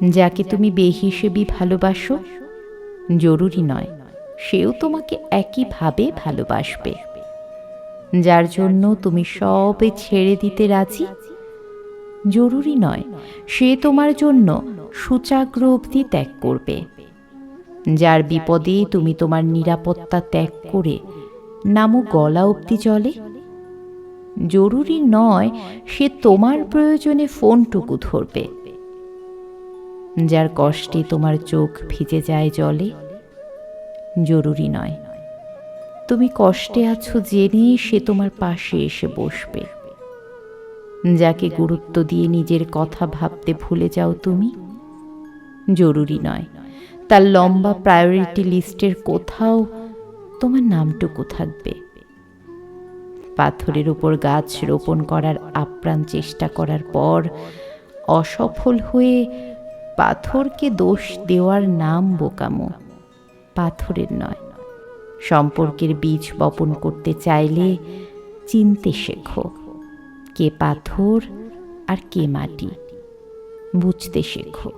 যাকে তুমি বেহিসেবি ভালোবাসো, জরুরি নয়, সেও তোমাকে একইভাবে ভালোবাসবে। যার জন্য তুমি সবে ছেড়ে দিতে রাজি, জরুরি নয়, সে তোমার জন্য সুচাগ্র অবধি ত্যাগ করবে। যার বিপদে তুমি তোমার নিরাপত্তা ত্যাগ করে নামও গলা অবধি চলে, জরুরি নয়, সে তোমার প্রয়োজনে ফোনটুকু ধরবে। যার কষ্টে তোমার চোখ ভিজে যায় জলে, জরুরি নয়। তুমি কষ্টে আছো জেনে সে তোমার পাশে এসে বসবে। যাকে গুরুত্ব দিয়ে নিজের কথা ভাবতে ভুলে যাও তুমি, জরুরি নয়। তার লম্বা প্রায়োরিটি লিস্টের কোথাও তোমার নামটুকু থাকবে। পাথরের উপর গাছ রোপণ করার আপ্রাণ চেষ্টা করার পর অসফল হয়ে পাথরকে দোষ দেওয়ার নাম বোকামো। পাথরের নয়। সম্পর্কের বীজ বপন করতে চাইলে চিনতে শেখো, কে পাথর আর কে মাটি। বুঝতে শেখো।